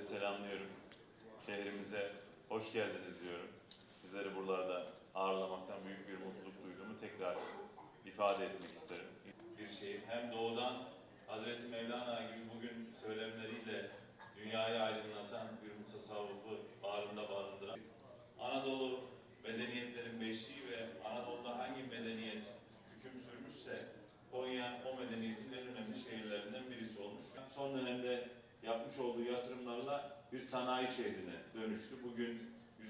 Öncelikle selamlıyorum. Şehrimize hoş geldiniz diyorum. Sizleri buralarda ağırlamaktan büyük bir mutluluk duyduğumu tekrar ifade etmek isterim. Bir şehir hem doğudan Hazreti Mevlana gibi bugün söylemleriyle dünyayı aydınlatan bir mutasavvufu bağrında barındıran Anadolu medeniyetlerin beşiği ve Anadolu'da hangi medeniyet hüküm sürmüşse Konya o medeniyetin en önemli şehirlerinden birisi olmuş. Son dönemde yapmış olduğu yatırımlarla bir sanayi şehrine dönüştü. Bugün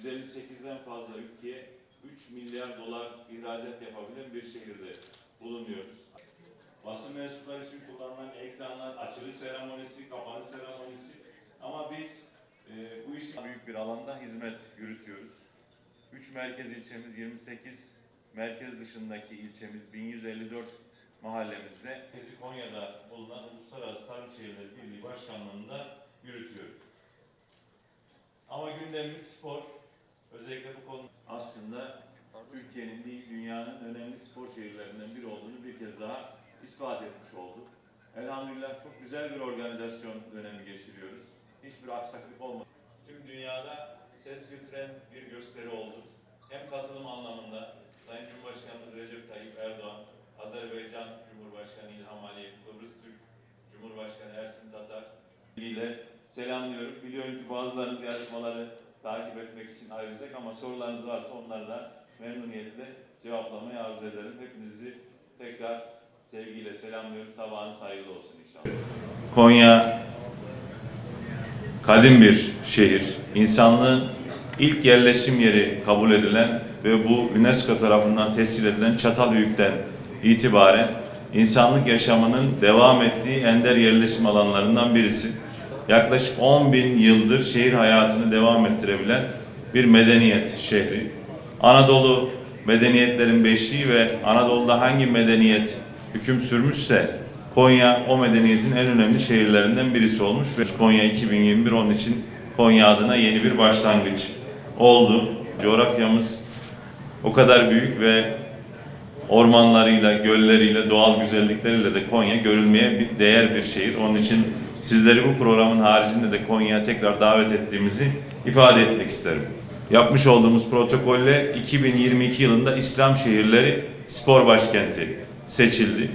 158'den fazla ülkeye 3 milyar dolar ihracat yapabilen bir şehirde bulunuyoruz. Basın mensupları için kullanılan ekranlar, açılış seremonisi, kapanış seremonisi ama biz e, bu işi büyük bir alanda hizmet yürütüyoruz. 3 merkez ilçemiz, 28 merkez dışındaki ilçemiz, 1154 mahallemizde Konya'da bulunan Uluslararası Tarım Şehirleri Birliği Başkanlığı'nda yürütüyorum. Ama gündemimiz spor. Özellikle bu konu aslında Türkiye'nin değil dünyanın önemli spor şehirlerinden biri olduğunu bir kez daha ispat etmiş olduk. Elhamdülillah çok güzel bir organizasyon dönemi geçiriyoruz. Hiçbir aksaklık olmadı. Tüm dünyada ses götüren bir gösteri oldu. Hem katılım anlamında Sayın Cumhurbaşkanımız Recep Tayyip Erdoğan, Azerbaycan Cumhurbaşkanı İlham Aliyev, Kıbrıs Türk Cumhurbaşkanı Ersin Tatar ile selamlıyorum. Biliyorum ki bazılarınız yarışmaları takip etmek için ayrılacak ama sorularınız varsa onları da memnuniyetle cevaplamayı arzu ederim. Hepinizi tekrar sevgiyle selamlıyorum. Sabahınız hayırlı olsun inşallah. Konya kadim bir şehir. İnsanlığın ilk yerleşim yeri kabul edilen ve bu UNESCO tarafından tescil edilen Çatalhöyük'ten itibaren insanlık yaşamının devam ettiği ender yerleşim alanlarından birisi. Yaklaşık 10 bin yıldır şehir hayatını devam ettirebilen bir medeniyet şehri. Anadolu medeniyetlerin beşiği ve Anadolu'da hangi medeniyet hüküm sürmüşse Konya o medeniyetin en önemli şehirlerinden birisi olmuş ve Konya 2021 onun için Konya adına yeni bir başlangıç oldu. Coğrafyamız o kadar büyük ve ormanlarıyla, gölleriyle, doğal güzellikleriyle de Konya görülmeye bir değer bir şehir. Onun için sizleri bu programın haricinde de Konya'ya tekrar davet ettiğimizi ifade etmek isterim. Yapmış olduğumuz protokolle 2022 yılında İslam şehirleri spor başkenti seçildi.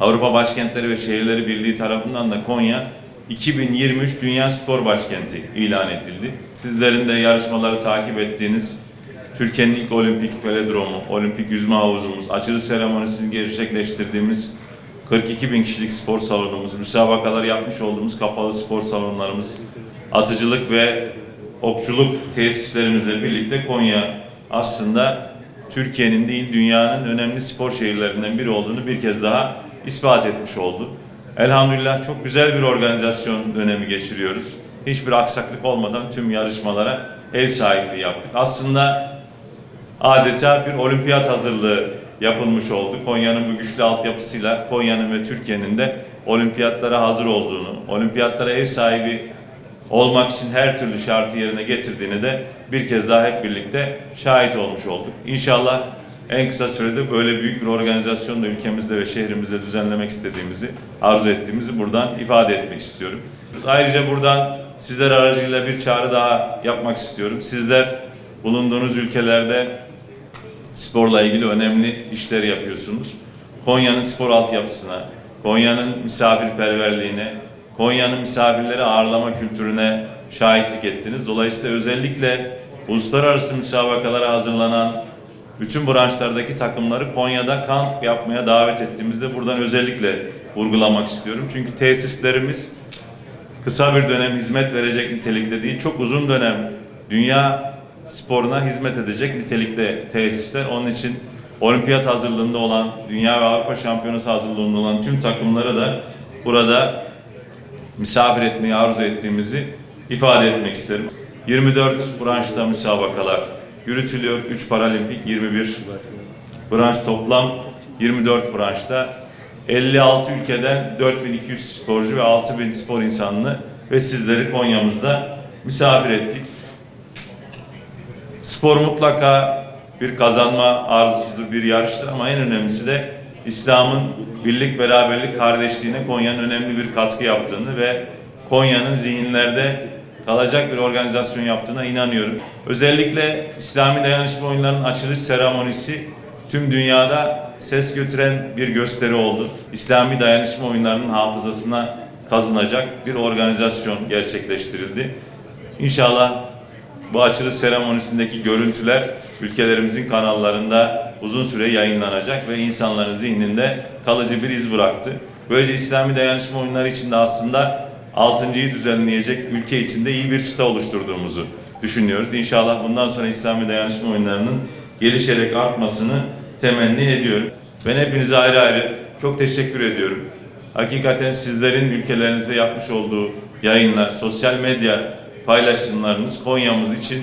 Avrupa Başkentleri ve Şehirleri Birliği tarafından da Konya 2023 Dünya Spor Başkenti ilan edildi. Sizlerin de yarışmaları takip ettiğiniz Türkiye'nin ilk olimpik velodromu, olimpik yüzme havuzumuz, açılış seremonisini gerçekleştirdiğimiz 42 bin kişilik spor salonumuz, müsabakalar yapmış olduğumuz kapalı spor salonlarımız, atıcılık ve okçuluk tesislerimizle birlikte Konya aslında Türkiye'nin değil dünyanın önemli spor şehirlerinden biri olduğunu bir kez daha ispat etmiş oldu. Elhamdülillah çok güzel bir organizasyon dönemi geçiriyoruz. Hiçbir aksaklık olmadan tüm yarışmalara ev sahipliği yaptık. Aslında adeta bir olimpiyat hazırlığı yapılmış oldu. Konya'nın bu güçlü altyapısıyla Konya'nın ve Türkiye'nin de olimpiyatlara hazır olduğunu, olimpiyatlara ev sahibi olmak için her türlü şartı yerine getirdiğini de bir kez daha hep birlikte şahit olmuş olduk. İnşallah en kısa sürede böyle büyük bir organizasyonu da ülkemizde ve şehrimizde düzenlemek istediğimizi, arzu ettiğimizi buradan ifade etmek istiyorum. Ayrıca buradan sizler aracıyla bir çağrı daha yapmak istiyorum. Sizler bulunduğunuz ülkelerde sporla ilgili önemli işler yapıyorsunuz. Konya'nın spor altyapısına, Konya'nın misafirperverliğine, Konya'nın misafirleri ağırlama kültürüne şahitlik ettiniz. Dolayısıyla özellikle uluslararası müsabakalara hazırlanan bütün branşlardaki takımları Konya'da kamp yapmaya davet ettiğimizde buradan özellikle vurgulamak istiyorum. Çünkü tesislerimiz kısa bir dönem hizmet verecek nitelikte değil, çok uzun dönem dünya sporuna hizmet edecek nitelikte tesisler. Onun için olimpiyat hazırlığında olan, dünya ve Avrupa şampiyonası hazırlığında olan tüm takımları da burada misafir etmeyi arzu ettiğimizi ifade etmek isterim. 24 branşta müsabakalar yürütülüyor. 3 paralimpik, 21 branş toplam 24 branşta 56 ülkeden 4200 sporcu ve 6000 spor insanını ve sizleri Konya'mızda misafir ettik. Spor mutlaka bir kazanma arzusudur, bir yarıştır ama en önemlisi de İslam'ın birlik, beraberlik, kardeşliğine Konya'nın önemli bir katkı yaptığını ve Konya'nın zihinlerde kalacak bir organizasyon yaptığına inanıyorum. Özellikle İslami dayanışma oyunlarının açılış seremonisi tüm dünyada ses götüren bir gösteri oldu. İslami dayanışma oyunlarının hafızasına kazınacak bir organizasyon gerçekleştirildi. İnşallah bu açılış seremonisindeki görüntüler ülkelerimizin kanallarında uzun süre yayınlanacak ve insanların zihninde kalıcı bir iz bıraktı. Böylece İslami dayanışma oyunları içinde aslında altıncıyı düzenleyecek ülke içinde iyi bir çıta oluşturduğumuzu düşünüyoruz. İnşallah bundan sonra İslami dayanışma oyunlarının gelişerek artmasını temenni ediyorum. Ben hepinize ayrı ayrı çok teşekkür ediyorum. Hakikaten sizlerin ülkelerinizde yapmış olduğu yayınlar, sosyal medya paylaşımlarınız Konya'mız için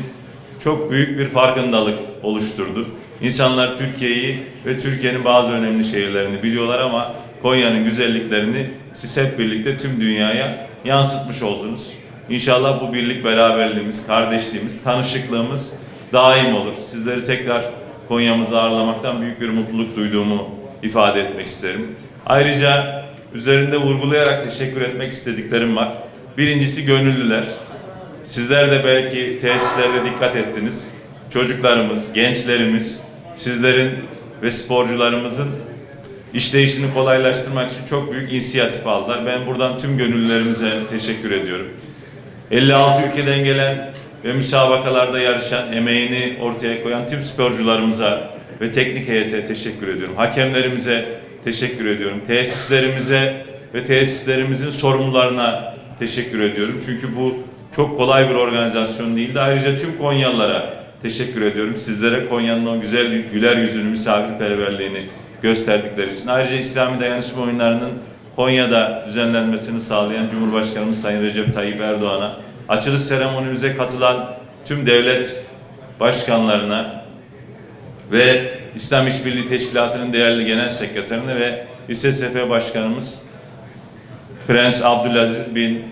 çok büyük bir farkındalık oluşturdu. İnsanlar Türkiye'yi ve Türkiye'nin bazı önemli şehirlerini biliyorlar ama Konya'nın güzelliklerini siz hep birlikte tüm dünyaya yansıtmış oldunuz. İnşallah bu birlik beraberliğimiz, kardeşliğimiz, tanışıklığımız daim olur. Sizleri tekrar Konya'mızı ağırlamaktan büyük bir mutluluk duyduğumu ifade etmek isterim. Ayrıca üzerinde vurgulayarak teşekkür etmek istediklerim var. Birincisi gönüllüler. Sizler de belki tesislerde dikkat ettiniz. Çocuklarımız, gençlerimiz, sizlerin ve sporcularımızın işleyişini kolaylaştırmak için çok büyük inisiyatif aldılar. Ben buradan tüm gönüllülerimize teşekkür ediyorum. 56 ülkeden gelen ve müsabakalarda yarışan, emeğini ortaya koyan tüm sporcularımıza ve teknik heyete teşekkür ediyorum. Hakemlerimize teşekkür ediyorum. Tesislerimize ve tesislerimizin sorumlularına teşekkür ediyorum. Çünkü bu çok kolay bir organizasyon değildi. Ayrıca tüm Konyalılara teşekkür ediyorum. Sizlere Konya'nın o güzel güler yüzünü, misafirperverliğini gösterdikleri için. Ayrıca İslami Dayanışma Oyunları'nın Konya'da düzenlenmesini sağlayan Cumhurbaşkanımız Sayın Recep Tayyip Erdoğan'a, açılış seremonimize katılan tüm devlet başkanlarına ve İslam İşbirliği Teşkilatı'nın değerli genel sekreterine ve İSSF Başkanımız Prens Abdülaziz bin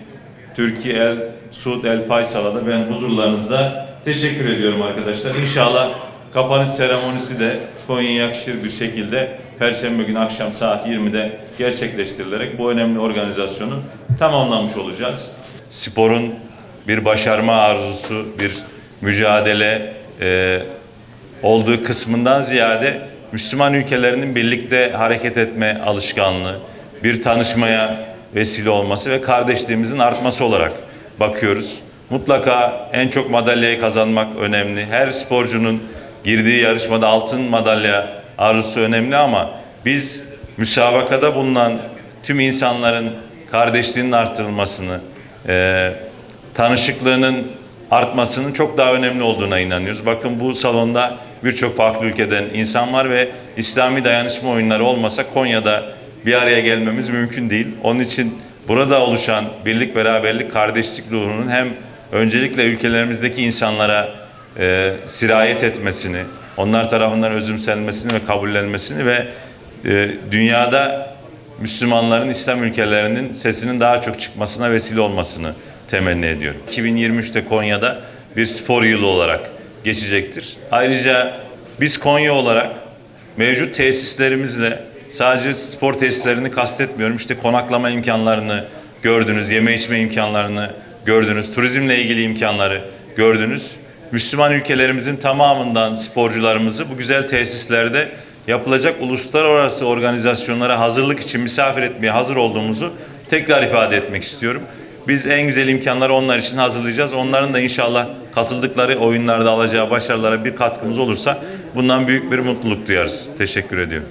Türkiye El Suud El Faysal'a da ben huzurlarınızda teşekkür ediyorum arkadaşlar. İnşallah kapanış seremonisi de Konya'ya yakışır bir şekilde Perşembe günü akşam saat 20'de gerçekleştirilerek bu önemli organizasyonu tamamlamış olacağız. Sporun bir başarma arzusu, bir mücadele e, olduğu kısmından ziyade Müslüman ülkelerinin birlikte hareket etme alışkanlığı, bir tanışmaya vesile olması ve kardeşliğimizin artması olarak bakıyoruz. Mutlaka en çok madalyayı kazanmak önemli. Her sporcunun girdiği yarışmada altın madalya arzusu önemli ama biz müsabakada bulunan tüm insanların kardeşliğinin artırılmasını, eee tanışıklığının artmasının çok daha önemli olduğuna inanıyoruz. Bakın bu salonda birçok farklı ülkeden insan var ve İslami dayanışma oyunları olmasa Konya'da bir araya gelmemiz mümkün değil. Onun için burada oluşan birlik, beraberlik, kardeşlik ruhunun hem öncelikle ülkelerimizdeki insanlara e, sirayet etmesini, onlar tarafından özümsenmesini ve kabullenmesini ve e, dünyada Müslümanların İslam ülkelerinin sesinin daha çok çıkmasına vesile olmasını temenni ediyorum. 2023'te Konya'da bir spor yılı olarak geçecektir. Ayrıca biz Konya olarak mevcut tesislerimizle sadece spor tesislerini kastetmiyorum. İşte konaklama imkanlarını gördünüz, yeme içme imkanlarını gördünüz, turizmle ilgili imkanları gördünüz. Müslüman ülkelerimizin tamamından sporcularımızı bu güzel tesislerde yapılacak uluslararası organizasyonlara hazırlık için misafir etmeye hazır olduğumuzu tekrar ifade etmek istiyorum. Biz en güzel imkanları onlar için hazırlayacağız. Onların da inşallah katıldıkları oyunlarda alacağı başarılara bir katkımız olursa bundan büyük bir mutluluk duyarız. Teşekkür ediyorum.